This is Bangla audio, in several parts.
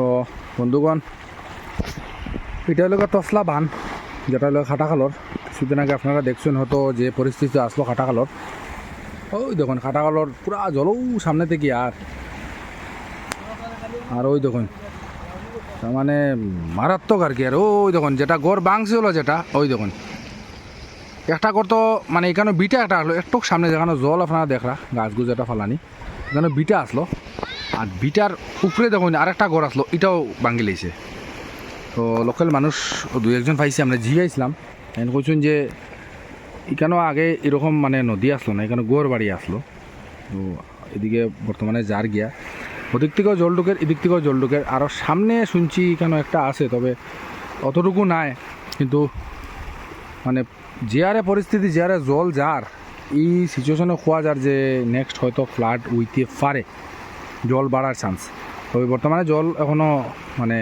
তো, বন্ধুগণ, এটা হলো তসলা বান, যেটা হলো খাটাখালর কিছুদিন আগে আপনারা দেখছেন হয়তো যে পরিস্থিতি আসলো খাটাখালর ওই দেখুন খাটাখালর পুরা জলও সামনে থেকে আর। আর ওই দেখুন, তার মানে মারাত্মক আর কি আর। ওই দেখুন, যেটা গড় বাংছে হলো যেটা, ওই দেখুন। একটা গড় তো মানে এখানে বিটা একটা আসলো। একটু সামনে যেখানে জল আপনারা দেখরা গাছ গুছ এটা ফালানি, এখানে বিটা আসলো। আর বিটার উপরে দেখুন, আরেকটা ঘর আসলো, এটাও ভাঙ্গি লেছে তো লোকাল মানুষ দুই একজন পাইছি, আমরা জিগাইছিলাম এখানে কইছেন যে, এখানেও আগে এরকম মানে নদী আসলো না, এখানে গোর বাড়ি আসলো। তো এদিকে বর্তমানে যার গিয়া, ওদিক থেকেও জল ঢুকের এদিক থেকেও জল ঢুকের আরও সামনে শুনছি কেন একটা আছে, তবে অতটুকু নাই। কিন্তু মানে যে আরে পরিস্থিতি, যে আরে জল যার, এই সিচুয়েশনে খোয়া যার যে নেক্সট হয়তো ফ্লাড উইতে পারে। জল বাড়ার চান্স তবে বর্তমানে জল এখনও মানে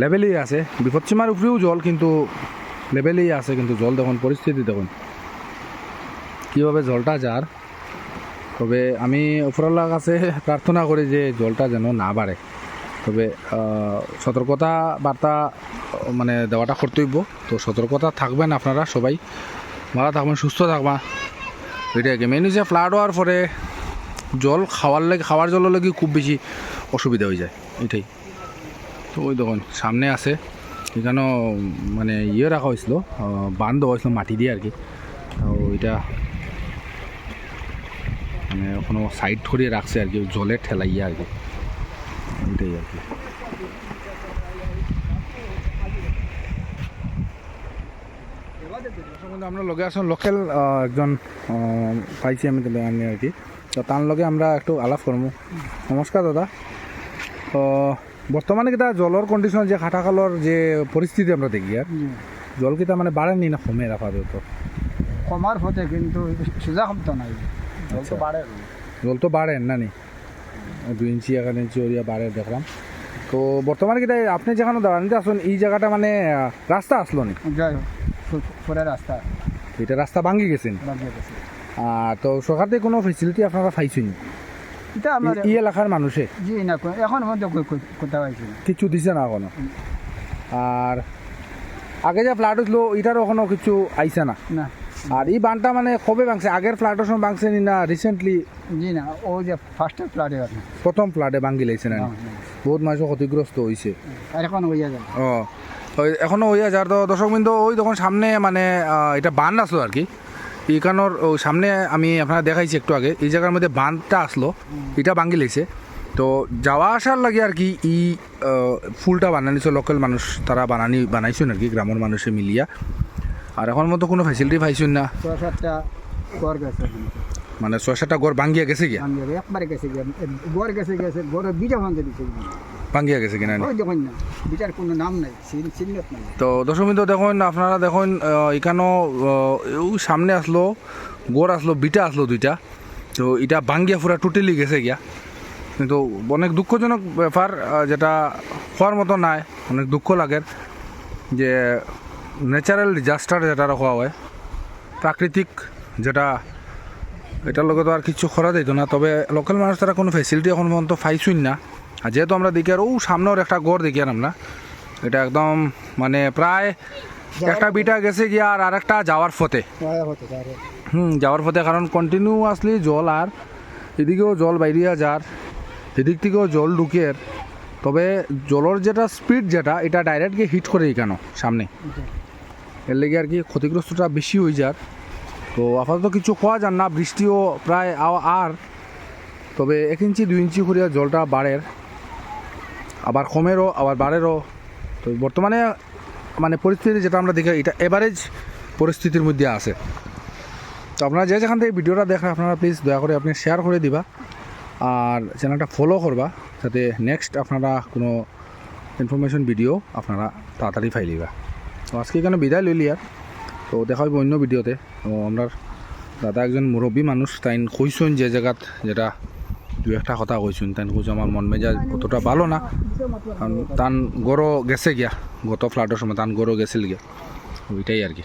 লেভেলেই আছে। বিপদসীমার উপরেও জল কিন্তু লেভেলেই আছে, কিন্তু জল দেখুন পরিস্থিতি দেখুন কীভাবে জলটা যার? তবে আমি উপরওয়ালার কাছে প্রার্থনা করি যে জলটা যেন না বাড়ে। তবে সতর্কতা বার্তা মানে দেওয়াটা কর্তব্য। তো সতর্কতা থাকবেন আপনারা সবাই। ভালো থাকবেন, সুস্থ থাকবা এটাকে মেন হচ্ছে ফ্লাড হওয়ার পরে জল খাওয়ার লাগে, খাওয়ার জলের লাগে খুব বেশি অসুবিধা হয়ে যায়, এটাই। তো ওই দেখুন, সামনে আছে, এখানেও মানে ইয়ে রাখা হয়েছিল বান দেওয়া হয়েছিল মাটি দিয়ে আর কি। এটা মানে কোনো সাইড করিয়ে রাখছে আর কি জলে ঠেলাইয়া আর কি। এটাই আর কি। আমরা লগে আসুন, লোকাল একজন পাইছি আমি তো আমি আর কি। তো তার লগে আমরা একটু আলাপ করব নমস্কার দাদা। তো বর্তমানে কিতা জলের কন্ডিশন যে খাটাখালর যে পরিস্থিতি আমরা দেখি আর জল কিতা মানে বাড়েনি না কমে রাখা তো কমার হতে কিন্তু সোজা শব্দ নাই। জল আচ্ছা। তো বাড়ে জল তো বাড়েন না নি? দুই ইঞ্চি এক ইঞ্চি ওরিয়া বাড়ে দেখলাম। তো বর্তমানে কিতা আপনি যেখানে দাঁড়ানিতে আসুন এই জায়গাটা মানে রাস্তা আসলো নি? পুরা রাস্তা এটা রাস্তা ভাঙ্গি গেছেন লাগিয়ে গেছে। তো সরকার থেকে কোনো ফেসিলিটি আপনারা পাইছেন? এটা আমার এই এলাকার মানুষে? জি না এখন কোথাও পাইছি। কিছু দিছে না এখনও আর আগে যে ফ্লাড হইছিল এটারও এখনও কিছু আইছে না? না। আর এই বানটা মানে কবে ভাঙছে? আগের ফ্লাডের সময় ভাঙছে নি না রিসেন্টলি জি না। ও যে ফার্স্ট না। প্রথম ফ্লাডে ভাঙ্গি লাইছে না বহুত মানুষ ক্ষতিগ্রস্ত হয়েছে আর এখন হইয়া যাবে ও এখনও ওই যার তো দর্শক বিন্দু ওই তখন সামনে মানে এটা বান আসলো আর কি? এইখানোর ওই সামনে আমি আপনারা দেখাইছি একটু আগে এই জায়গার মধ্যে বাঁধটা আসলো এটা ভাঙ্গি লেছে তো যাওয়া আসার লাগে আর কি ই ফুলটা বানানিছে লোকাল মানুষ তারা বানানি বানাইছেন আর কি গ্রামের মানুষে মিলিয়া। আর এখন মতো কোনো ফ্যাসিলিটি পাইছেন না। গড় মানে ছয় সাতটা ঘর ভাঙ্গিয়া গেছে গিয়া? একবারে গেছে গিয়ে গড় গেছে গেছে গড়ের বিটা ভাঙতে দিছে। ভাঙ্গিয়া গেছে কিনা? দেখুন না বিটার কোনো নাম নাই চিহ্নত নাই। তো দেখুন আপনারা দেখুন এখানেও সামনে আসলো গোড় আসলো বিটা আসলো দুইটা। তো এটা ভাঙ্গিয়া পুরা টোটালি গেছে গিয়া। কিন্তু অনেক দুঃখজনক ব্যাপার যেটা হওয়ার মতো নাই অনেক দুঃখ লাগে যে ন্যাচারাল ডিজাস্টার যেটা হওয়া হয় প্রাকৃতিক যেটা এটার লগে তো আর কিছু করা যেত না। তবে লোকাল মানুষ তারা কোনো ফেসিলিটি এখন পর্যন্ত পাইছুই না। আর যেহেতু আমরা দেখি আর ও সামনের একটা গড় দেখি আর আমরা এটা একদম মানে প্রায় একটা বিটা গেছে গিয়ে আর আরেকটা যাওয়ার পথে। পারে হুম যাওয়ার পথে কারণ কন্টিনিউ আসলে জল আর এদিকেও জল বাইরিয়া যার এদিক থেকেও জল ঢুকের তবে জলের যেটা স্পিড যেটা এটা ডাইরেক্ট গিয়ে হিট করে কেন? সামনে। এর লেগে আর কি ক্ষতিগ্রস্তটা বেশি হয়ে যার। তো আপাতত কিছু খাওয়া যান না বৃষ্টিও প্রায় আর। তবে এক ইঞ্চি দুই ইঞ্চি করিয়া জলটা বাড়ের আবার কমেরও, আবার বাড়েরও তো বর্তমানে মানে পরিস্থিতি যেটা আমরা দেখি, এটা এভারেজ পরিস্থিতির মধ্যে আছে। তো আপনারা যে যেখান থেকে ভিডিওটা দেখেন, আপনারা প্লিজ দয়া করে আপনি শেয়ার করে দিবা। আর চ্যানেলটা ফলো করবা, যাতে নেক্সট আপনারা কোনো ইনফরমেশন ভিডিও আপনারা তাড়াতাড়ি ফাইলিবা তো আজকে এখানে বিদায় লইলি আর। তো দেখা হইব অন্য ভিডিওতে তো আমরা দাদা একজন মুরব্বী মানুষ, তাই কইসুন যে জায়গাত যেটা দু একটা কথা কইছুন, তেন কইছো আমার মন মেজাজ অতটা ভালো না। তান গরো গেছে গিয়া, গত ফ্লাডের সময় তান গরো গেছিল গিয়া, ওইটাই আর কি।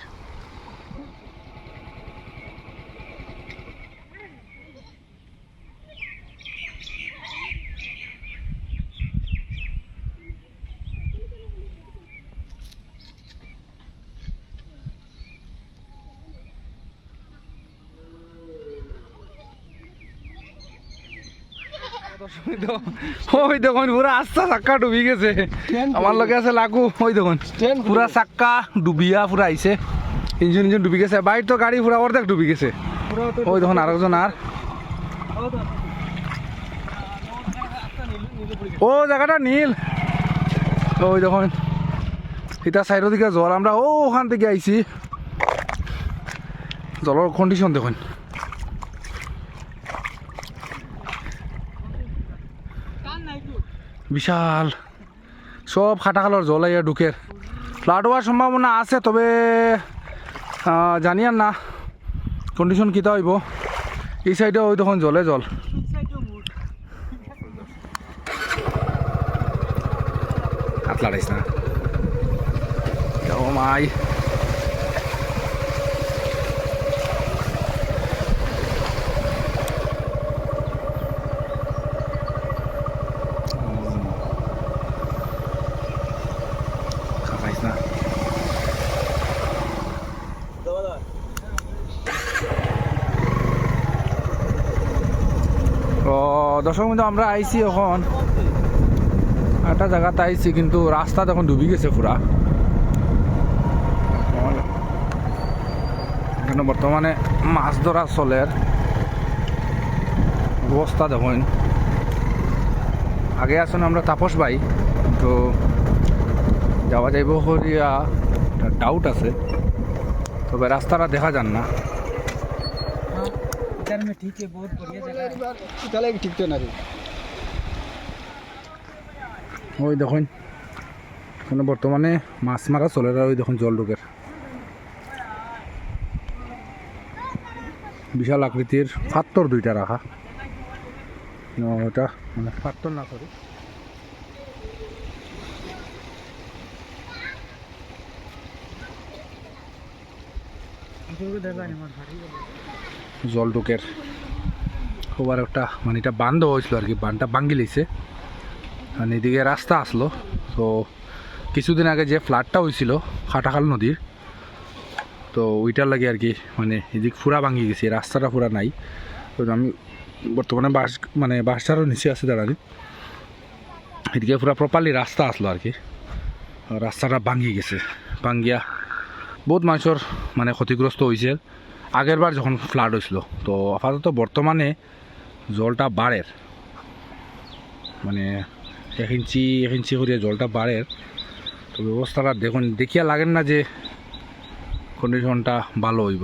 ওই দেখুন পুরা আস্তা চাক্কা ডুবি গেছে। আমার লগে আছে লাগু ওই দেখুন পুরা চাক্কা ডুবিয়া পুরা আইছে। ইঞ্জিন ইঞ্জিন ডুবি গেছে। বাইর তো গাড়ি পুরা অর্ধেক ডুবি গেছে। ওই দেখুন আরেকজন আর। ও জায়গাটা নীল। ওই দেখুন এটা সাইডের দিকে জল আমরা ওখান থেকে আইছি। জলের কন্ডিশন দেখুন। বিশাল। সব খাটাখালোর জল আইয়া ঢুকের ফ্লাড হওয়ার সম্ভাবনা আছে, তবে জানি আর না। কন্ডিশন কিতা হইব? এই সাইডে ওই তখন জলে জল। হাত লাগাইছ না। মাই খাইছ না ও দর্শক বন্ধু, আমরা আইছি এখন একটা জায়গাতে আইছি, কিন্তু রাস্তা তখন ডুবি গেছে পুরা। এখানে বর্তমানে মাছ ধরা চলের অবস্থা দেখুন। আগে আসুন আমরা তাপস ভাই তো যাওয়া যাইব করিয়া ডাউট আছে। তবে রাস্তাটা দেখা যান না। इधर में ठीक है बहुत बढ़िया जगह है चले ठीक तो ना रे ওই দেখুন এখানে বর্তমানে মাছ মারা চলে আর ওই দেখুন জল ঢুকের বিশাল আকৃতির পাত্তর দুইটা রাখা ন, ওটা মানে পাত্তর না সরি জল ঢুকের। খবর একটা মানে এটা বান্ধ হয়েছিল আর কি, বানটা ভাঙ্গি লিছে আর এদিকে রাস্তা আসলো। তো কিছুদিন আগে যে ফ্লাডটা হয়েছিল খাটাখাল নদীর, তো ওইটার লাগে আর কি মানে এদিক ফুরা ভাঙি গেছে, রাস্তাটা পুরা নাই। তো আমি বর্তমানে বাস মানে বাসটারও নিচে আছে, দাঁড়ানি। এদিকে পুরা প্রপারলি রাস্তা আসলো আর কি। রাস্তাটা ভাঙি গেছে। ভাঙ্গিয়া বহুত মানুষের মানে ক্ষতিগ্রস্ত হয়েছে আগের বার যখন ফ্লাড হয়েছিল, তো আপাতত বর্তমানে জলটা বাড়ের। মানে এক ইঞ্চি এক ইঞ্চি করিয়া জলটা বাড়ের। তো ব্যবস্থাটা দেখুন, দেখিয়া লাগেন না যে কন্ডিশনটা ভালো হইব।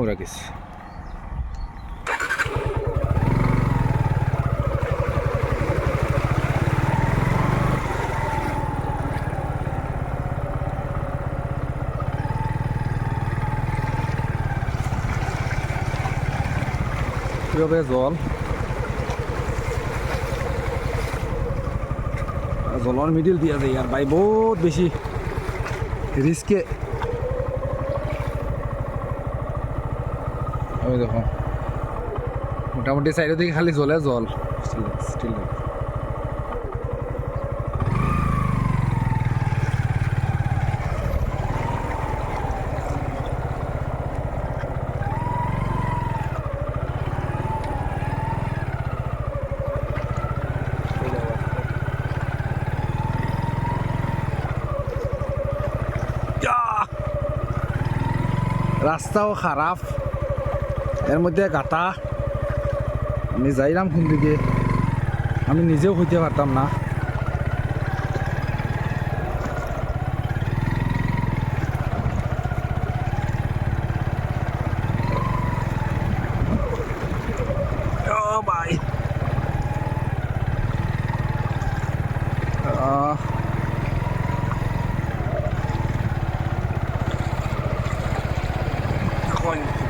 ওরা গেছে। কীভাবে জল? জলের মিডিল দিয়া যায় আর ভাই বহুত বেশি রিস্কে ওই দেখো। মোটামুটি সাইডের দিকে খালি জলে জল। স্টিল রাস্তাও খারাপ। এর মধ্যে গাটা। আমি যাইলাম কোন দিকে। আমি নিজেও হইতে পারতাম না।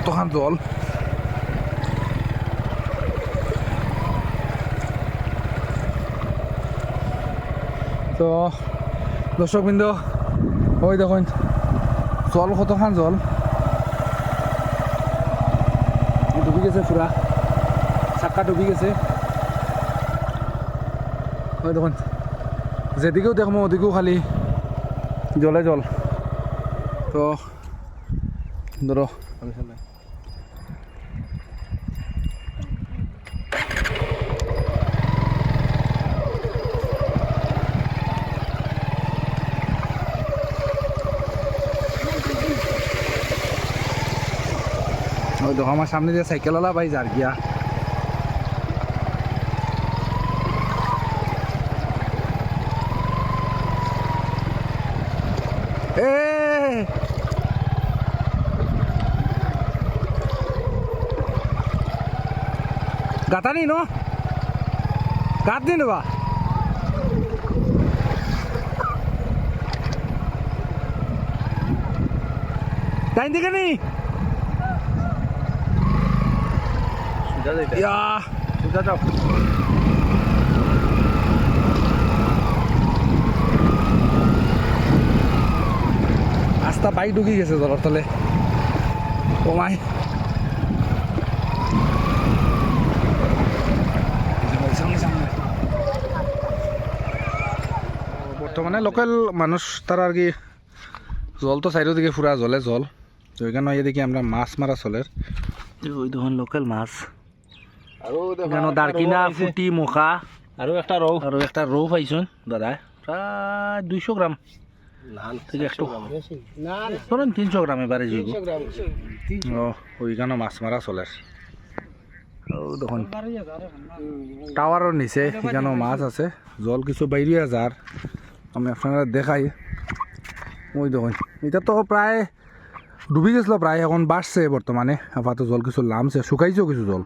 তখন জল তো দর্শক বিন্দু ওই দেখুন, জল কতখান জল? ডুবি গেছে পুরা, চাক্কা ডুবি গেছে। ওই দেখুন, যেদিকেও দেখব ওদিকেও খালি জলে জল। তো ধরো ওই দেখো, আমার সামনে দিয়ে সাইকেলওয়ালা ভাই, যার গিয়া। এ! গাতা নি গাত নি নেবা টাইম দিকে নি? ইয়া। সোজা যাও। রাস্তা বাইক ঢুকি গেছে জলের তলে। কমাই। বর্তমানে লোকাল মানুষ তারা আর কি জল তো সাইডের দিকে পুরা জলে। জল তো এখানে এদিকে আমরা মাছ মারা চলের ওই দেখুন লোকাল মাছ। এখানে দারকিনা ফুটি মুখা। আৰু একটা ৰৌ। আর একটা রৌ পাইছুন দাদা। প্রায় দুইশো গ্রাম। ধরেন তিনশো গ্রাম এবারে যাইব ও ওইখানে মাছ মারা চলে। ও দেখুন। টাওয়ারের নিচে এখানেও মাছ আছে। জল কিছু বাইরিয়া যার আমি আপনারা দেখাই। ওই দেখুন এটা তো প্রায় ডুবি গেছিল প্রায় এখন বাড়ছে বর্তমানে। আপাতত জল কিছু লামছে শুকাইছেও কিছু জল।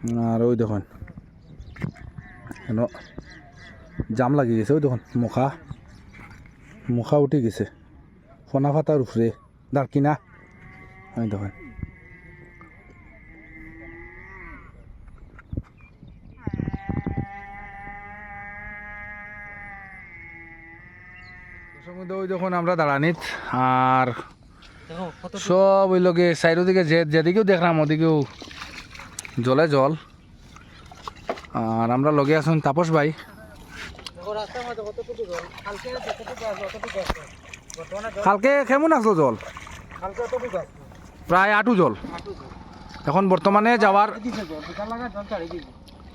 আর ওই দেখুন। কেন? জাম লাগি গেছে ওই দেখুন মুখা। মুখা উঠে গেছে। ফনা ফাতার উপরে। দাঁড়কিনা ওই দেখুন। ওই দেখুন আমরা দাঁড়ানিত আর সব ওই লোকে সাইডের দিকে যেদিকেও দেখলাম ওদিকেও জলে জল। আর আমরা লগে আছেন তাপস ভাই। কালকে কেমন আসলো জল? প্রায় আটু জল। এখন বর্তমানে যাওয়ার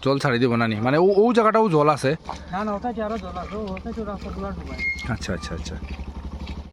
জল ছাড়ি দিব নানি মানে ও জায়গাটাও জল আছে। না না আচ্ছা আচ্ছা আচ্ছা।